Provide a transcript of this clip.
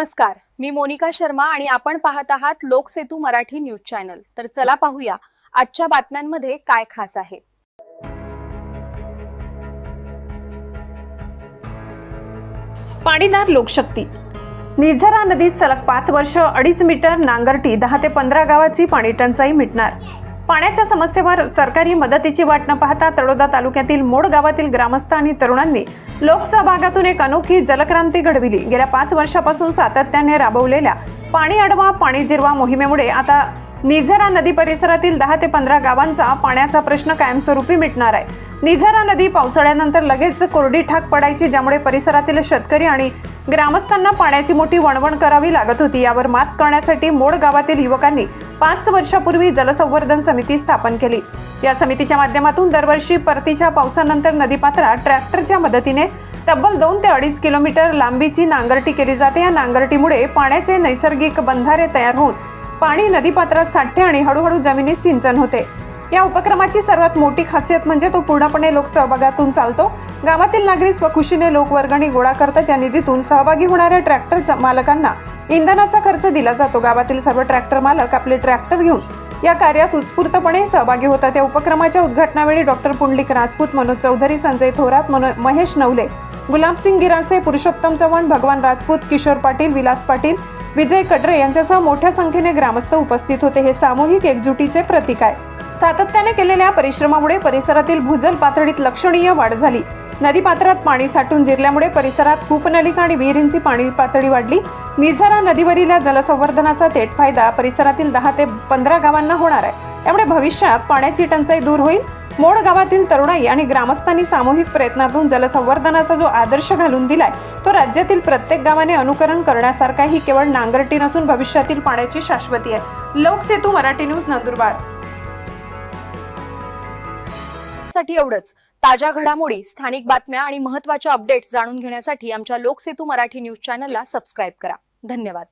नमस्कार मी मोनिका शर्मा आणि आपण पाहत आहात लोकसेतू मराठी न्यूज चॅनल. तर चला पाहूया आजच्या बातम्यांमध्ये काय खास आहे. पाणीदार लोकशक्ती. निझरा नदीत सलग पाच वर्ष अडीच मीटर नांगरटी दहा ते पंधरा गावाची पाणी टंचाई मिटणार. पाण्याच्या समस्येवर सरकारी मदतीची वाट न पाहता तळोदा तालुक्यातील मोड गावातील ग्रामस्थ आणि तरुणांनी लोकसहभागातून एक अनोखी जलक्रांती घडविली. गेल्या पाच वर्षापासून सातत्याने राबवलेल्या पाणी अडवा पाणी जिरवा मोहिमेमुळे आता निझरा नदी परिसरातील दहा ते पंधरा गावांचा पाण्याचा प्रश्न कायमस्वरूपी मिटणार आहे. निझरा नदी पावसाळ्यानंतर लगेच कोरडी ठाक पडायची ज्यामुळे परिसरातील शेतकरी आणि ग्रामस्थांना पाण्याची मोठी वणवण करावी लागत होती. यावर मात करण्यासाठी मोड गावातील युवकांनी पाच वर्षापूर्वी जलसंवर्धन समिती स्थापन केली. या समितीच्या माध्यमातून दरवर्षी परतीच्या पावसानंतर नदीपात्रात ट्रॅक्टरच्या मदतीने तब्बल दोन ते अडीच किलोमीटर लांबीची नांगरटी केली जाते. या नांगरटीमुळे पाण्याचे नैसर्गिक बंधारे तयार होऊन पाणी नदीपात्रात साठते आणि हळूहळू जमिनीत सिंचन होते. या उपक्रमाची सर्वात मोठी खासियत म्हणजे तो पूर्णपणे लोकसहभागातून चालतो. गावातील नागरिक स्वखुशीने लोकवर्गणी गोळा करतात. या निधीतून सहभागी होणाऱ्या ट्रॅक्टर मालकांना इंधनाचा खर्च दिला जातो. गावातील सर्व ट्रॅक्टर मालक आपले ट्रॅक्टर घेऊन या कार्यात उत्स्फूर्तपणे सहभागी होतात. या उपक्रमाच्या उद्घाटनावेळी डॉक्टर पुंडलिक राजपूत मनोज चौधरी संजय थोरात मनो महेश नवले गुलाबसिंग गिरासे पुरुषोत्तम चव्हाण भगवान राजपूत किशोर पाटील विलास पाटील विजय कडरे यांच्यासह मोठ्या संख्येने ग्रामस्थ उपस्थित होते. हे सामूहिक एकजुटीचे प्रतीक आहे. सातत्याने केलेल्या परिश्रमामुळे परिसरातील भूजल पातळीत लक्षणीय वाढ झाली. नदीपात्रात पाणी साठून जिरल्यामुळे परिसरात कूपनलिका आणि विहिरींची पाणी पातळी वाढली. निझरा नदीवरील या जलसंवर्धनाचा थेट फायदा परिसरातील दहा ते पंधरा गावांना होणार आहे. त्यामुळे भविष्यात पाण्याची टंचाई दूर होईल. मोड गावातील तरुणाई आणि ग्रामस्थांनी सामूहिक प्रयत्नातून जलसंवर्धनाचा जो आदर्श घालून दिलाय तो राज्यातील प्रत्येक गावाने अनुकरण करण्यासारखा ही केवळ नांगरटी नसून भविष्यातील पाण्याची शाश्वती आहे. लोकसेतू मराठी न्यूज नंदुरबार. साठी एवढंच. ताज्या घडामोडी स्थानिक बातम्या आणि महत्त्वाच्या अपडेट्स जाणून घेण्यासाठी आमच्या लोकसेतू मराठी न्यूज चॅनलला सबस्क्राईब करा. धन्यवाद.